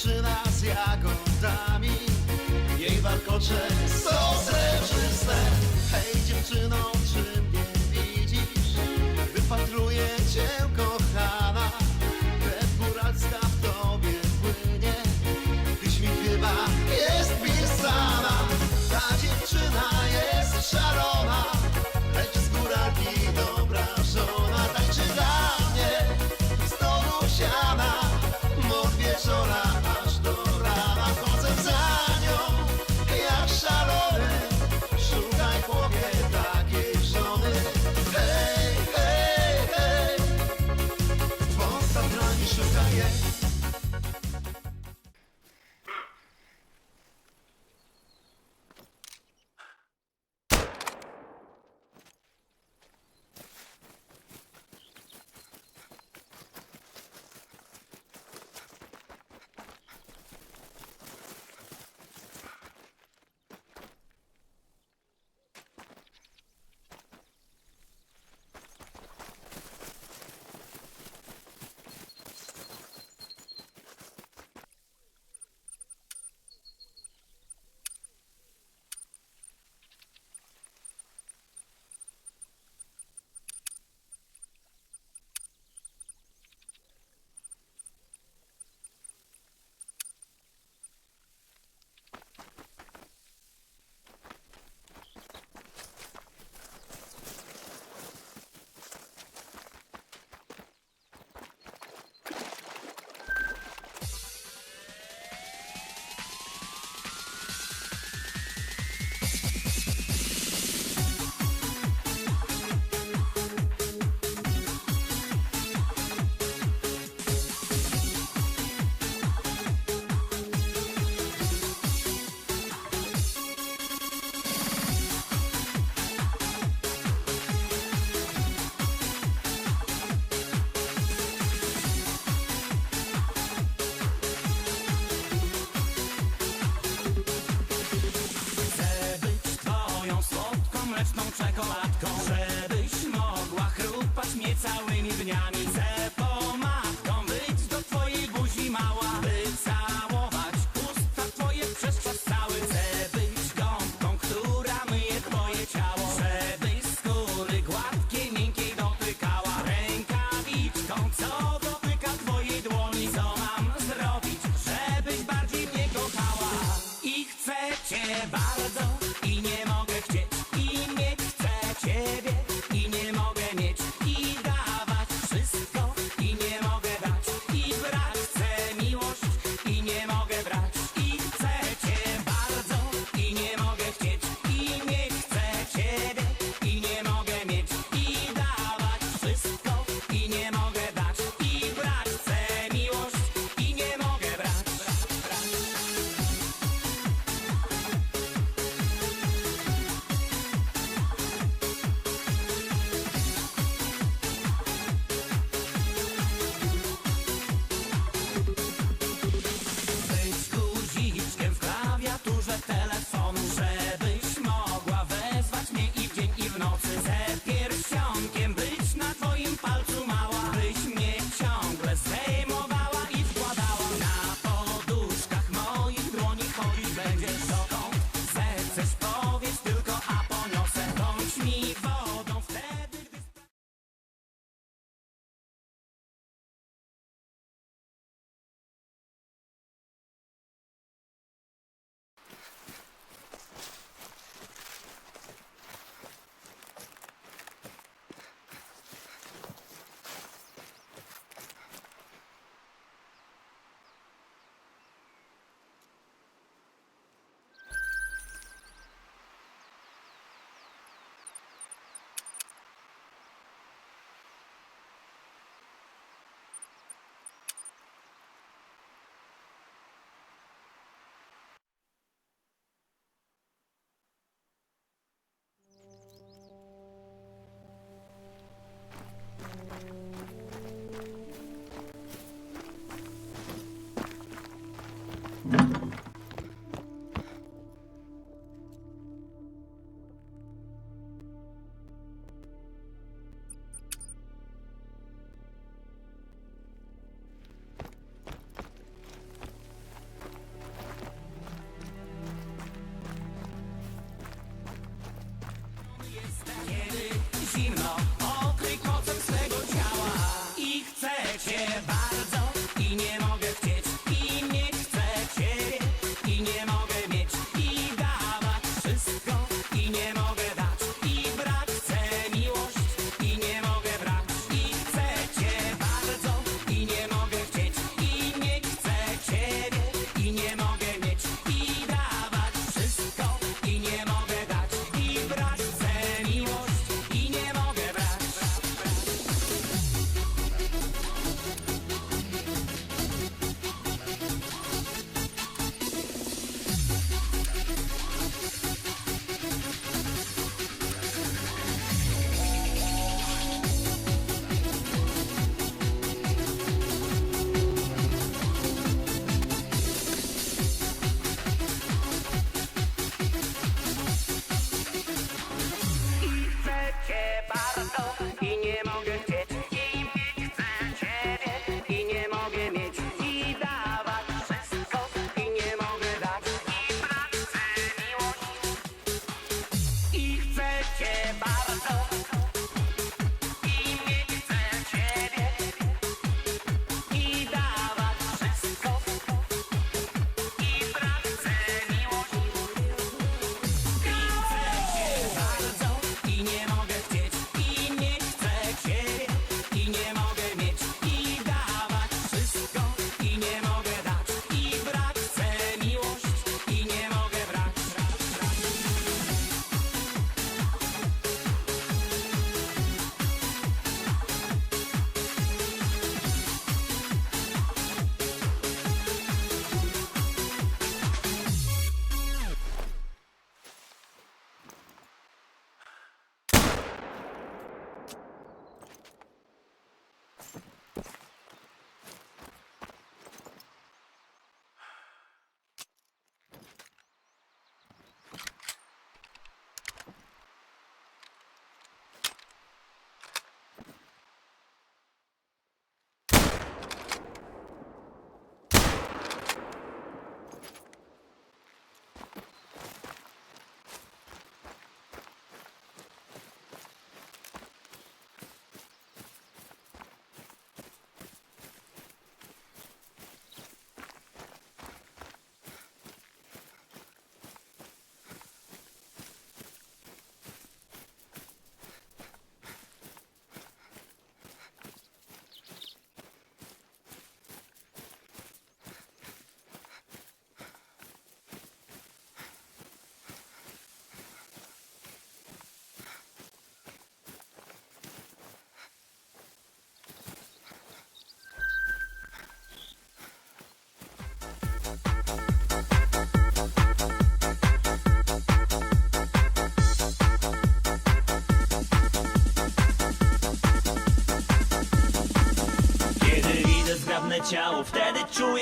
dziewczyna z jagodami. Jej warkocze są srebrzyste Hej dziewczyno.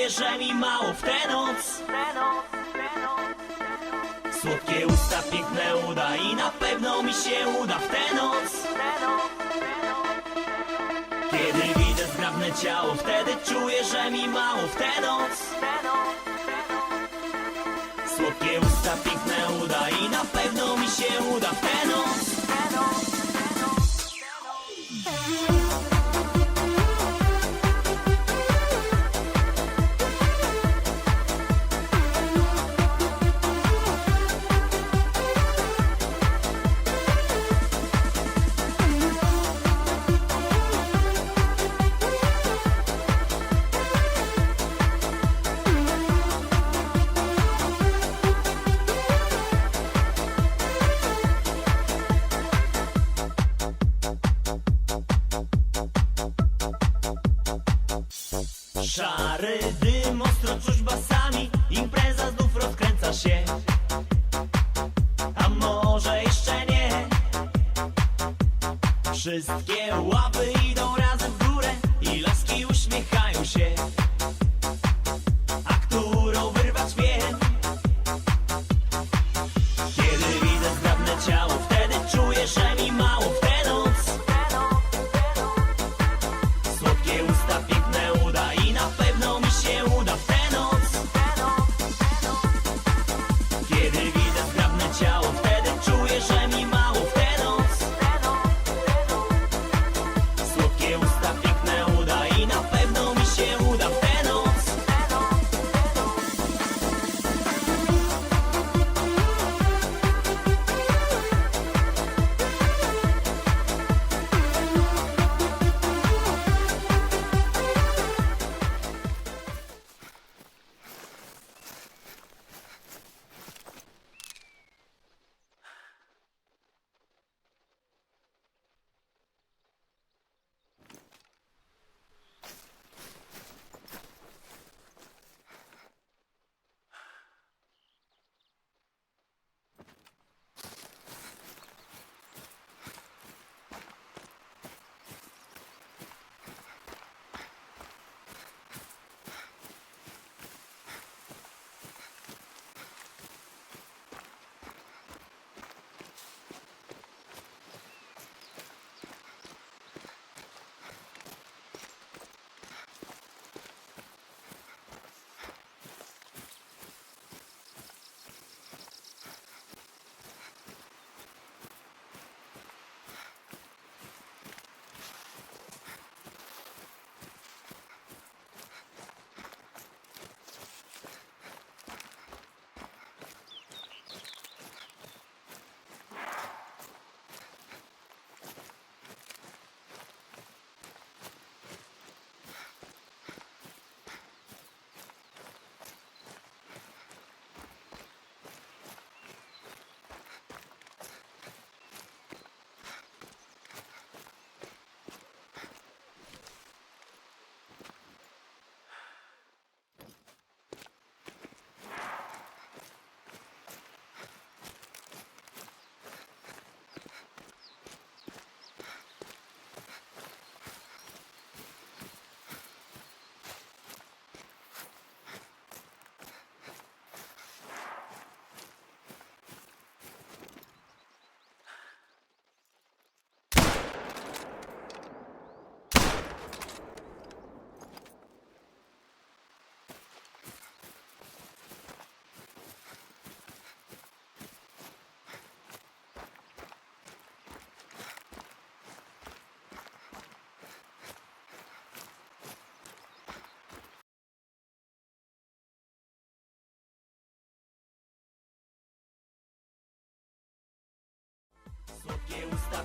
że mi mało w tę noc. Słodkie usta, piękne uda i na pewno mi się uda w tę noc. Kiedy widzę zgrabne ciało, wtedy czuję, że mi mało w tę noc.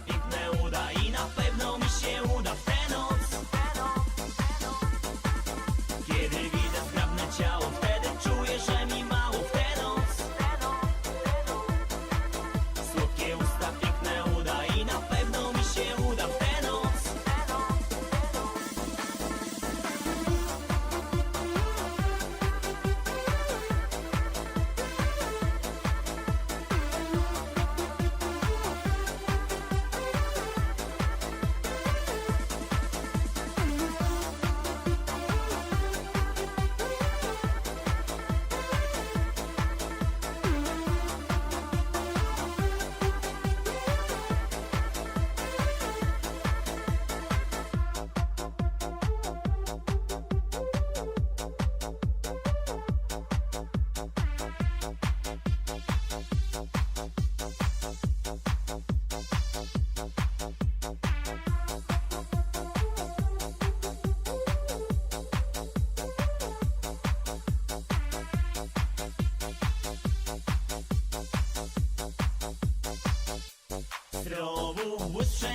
Big Znowu błysk